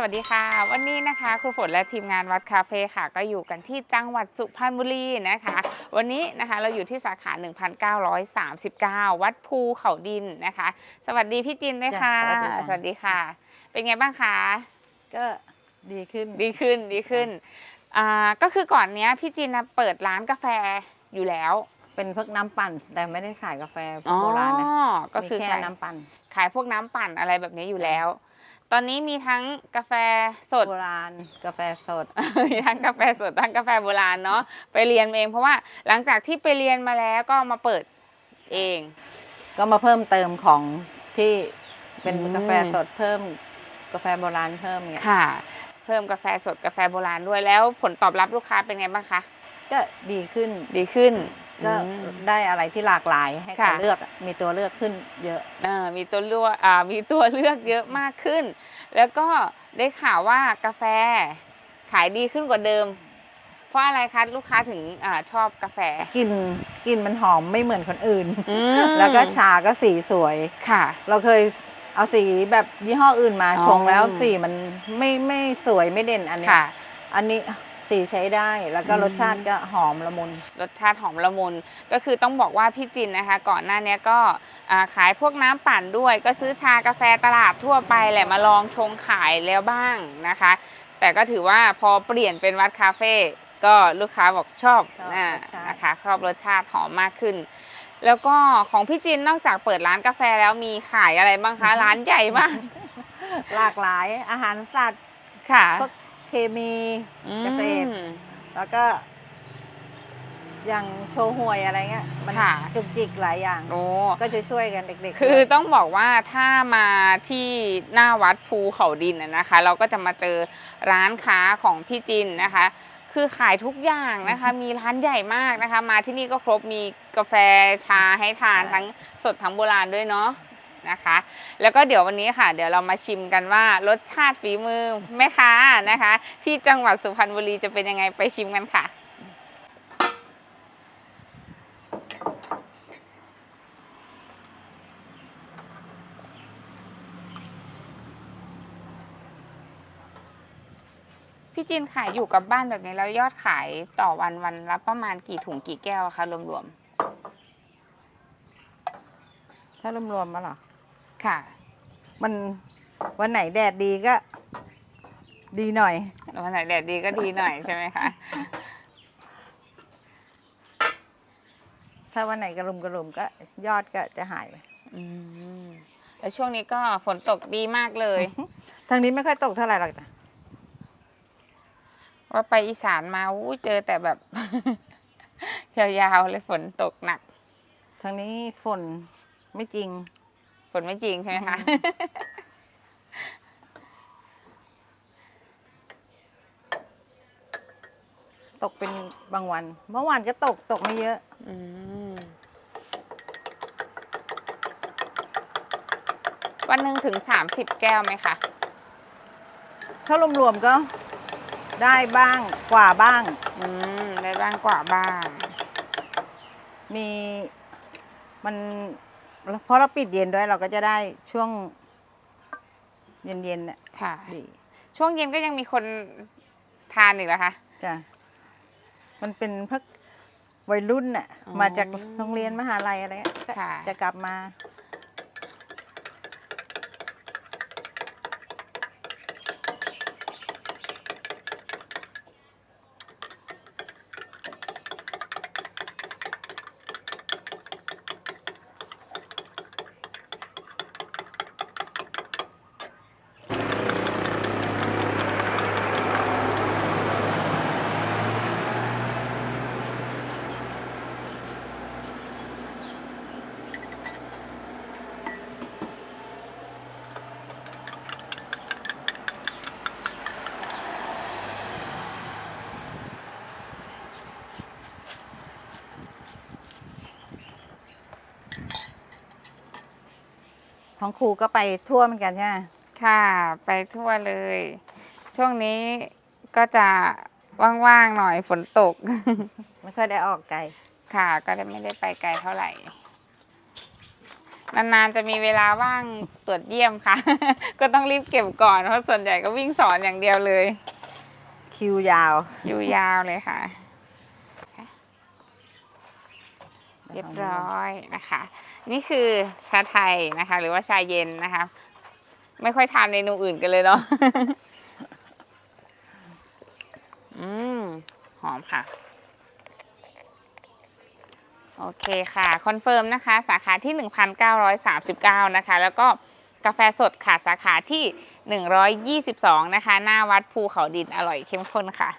สวัสดีค่ะ วันนี้นะคะครูฝนและทีมงานวัดคาเฟ่ค่ะ ก็อยู่กันที่จังหวัดสุพรรณบุรีนะคะ วันนี้นะคะเราอยู่ที่สาขา 1939 วัดภูเขาดินนะคะ สวัสดีพี่จินด้วยค่ะ จ้ะสวัสดีจ้ะสวัสดีค่ะ เป็นไงบ้างคะ ก็ดีขึ้น ดีขึ้นดีขึ้นอ่าก็คือก่อนเนี้ยพี่จินนะเปิดร้านกาแฟอยู่แล้วเป็นพวกน้ำปั่น แต่ไม่ได้ขายกาแฟอ๋อโบราณนะก็คือมีแค่ขายน้ำปั่น ขายพวกน้ำปั่นอะไรแบบนี้อยู่แล้ว ตอนนี้มีทั้งกาแฟสด โบราณกาแฟสด มีทั้งกาแฟสดทั้งกาแฟโบราณเนาะไปเรียนเอง เพราะว่าหลังจากที่ไปเรียนมาแล้วก็มาเปิดเอง ก็มาเพิ่มเติมของที่เป็นอืม กาแฟสดเพิ่มกาแฟโบราณเพิ่มเนี่ยค่ะ เพิ่มกาแฟสดกาแฟโบราณด้วยแล้วผลตอบรับลูกค้าเป็นไงบ้างคะ ก็ดีขึ้นดีขึ้น ก็อืมได้อะไรที่หลากหลายให้เขาค่ะเลือกอะมีตัวเลือกขึ้นเยอะเออมีตัวเลือกอ่ามีตัวเลือกเยอะมากขึ้น แล้วก็ได้ข่าวว่ากาแฟขายดีขึ้นกว่าเดิม เพราะอะไรคะลูกค้าถึงอาชอบกาแฟกลิ่นกลิ่นมันหอมไม่เหมือนคนอื่นอืมแล้วก็ชาก็สีสวยค่ะ เราเคยเอาสีแบบยี่ห้ออื่นมาอ๋อชงแล้วสีมันไม่ไม่สวยไม่เด่นอันเนี้ยค่ะอันนี้ สีใช้ได้ แล้วก็อืมรสชาติก็หอมละมุน รสชาติหอมละมุนก็คือต้องบอกว่าพี่จินนะคะ ก่อนหน้านี้ก็อ่าขายพวกน้ำปั่นด้วย ก็ซื้อชากาแฟตลาดทั่วไปแหละมาลองชงขายแล้วบ้างนะคะ แต่ก็ถือว่าพอเปลี่ยนเป็นวัดคาเฟ่ก็ลูกค้าบอกชอบชอบอ่ารสชาตินะคะชอบรสชาติหอมมากขึ้น แล้วก็ของพี่จินนอกจากเปิดร้านกาแฟแล้วมีขายอะไรบ้างคะ ร้านใหญ่มากหลากหลายอาหารสัตว์ค่ะพวก เคมีเกษตรอืมแล้วก็อย่างโชว์หวยอะไรเงี้ยมันค่ะจุกจิกหลายอย่างโอ้ก็จะช่วยกันเด็กๆ คือด้วยต้องบอกว่าถ้ามาที่หน้าวัดภูเขาดินน่ะนะคะ เราก็จะมาเจอร้านค้าของพี่จินนะคะ คือขายทุกอย่างนะคะ มีร้านใหญ่มากนะคะ มาที่นี่ก็ครบมีกาแฟชาให้ทานทั้งสดทั้งโบราณด้วยเนาะ นะคะ แล้วก็เดี๋ยววันนี้ค่ะ เดี๋ยวเรามาชิมกันว่ารสชาติฝีมือแม่ค้านะคะ ที่จังหวัดสุพรรณบุรีจะเป็นยังไงไปชิมกันค่ะพี่จินขายอยู่กับบ้านแบบนี้แล้วยอดขายต่อวันวันละประมาณกี่ถุงกี่แก้วคะรวมๆ ถ้ารวมๆมาหรอ ค่ะ มันวันไหนแดดดีก็ ดีหน่อย วันไหนแดดดีก็ดีหน่อยใช่ไหมคะ ถ้าวันไหนกระลุมกระลุมก็ยอดก็จะหายไปอืมแล้วช่วงนี้ก็ฝนตกดีมากเลย ทางนี้ไม่ค่อยตกเท่าไหร่หรอกจ้ะว่าไปอีสานมาอู้เจอแต่แบบ ยาวๆเลยฝนตกหนัก ทางนี้ฝนไม่จริง ฝนไม่จริงใช่ไหมคะ ตกเป็นบางวัน เมื่อวานก็ตกตกไม่เยอะ อืมวันหนึ่งถึงสามสิบแก้วไหมคะถ้ารวมๆก็ได้บ้างกว่าบ้าง อืมได้บ้างกว่าบ้าง มีมัน เพราะเราปิดเย็นด้วยเราก็จะได้ช่วงเย็นๆน่ะค่ะ ดีช่วงเย็นก็ยังมีคนทานอีกเหรอคะ จ้ะมันเป็นพักวัยรุ่นน่ะ อ๋อมาจากโรงเรียนมหาลัยอะไรเงี้ยก็ค่ะ จะกลับมา ของครูก็ไปทั่วเหมือนกันใช่ไหมค่ะไปทั่วเลย ช่วงนี้ก็จะว่างๆหน่อยฝนตก ไม่ค่อยได้ออกไกล ค่ะ ก็ได้ไม่ได้ไปไกลเท่าไหร่ นานๆจะมีเวลาว่างตรวจเยี่ยมค่ะ ก็ต้องรีบเก็บก่อนเพราะส่วนใหญ่ก็วิ่งสอนอย่างเดียวเลย คิวยาวอยู่ยาวเลยค่ะ เรียบร้อยนะคะ นี่คือชาไทยนะคะ หรือว่าชาเย็นนะคะ ไม่ค่อยทานเมนูอื่นกันเลยเนาะอืมหอมค่ะ โอเคค่ะ คอนเฟิร์มนะคะ สาขาที่ 1,939 นะคะ แล้วก็กาแฟสดค่ะ สาขาที่ 122 นะคะ หน้าวัดภูเขาดินอร่อยเข้มข้นค่ะ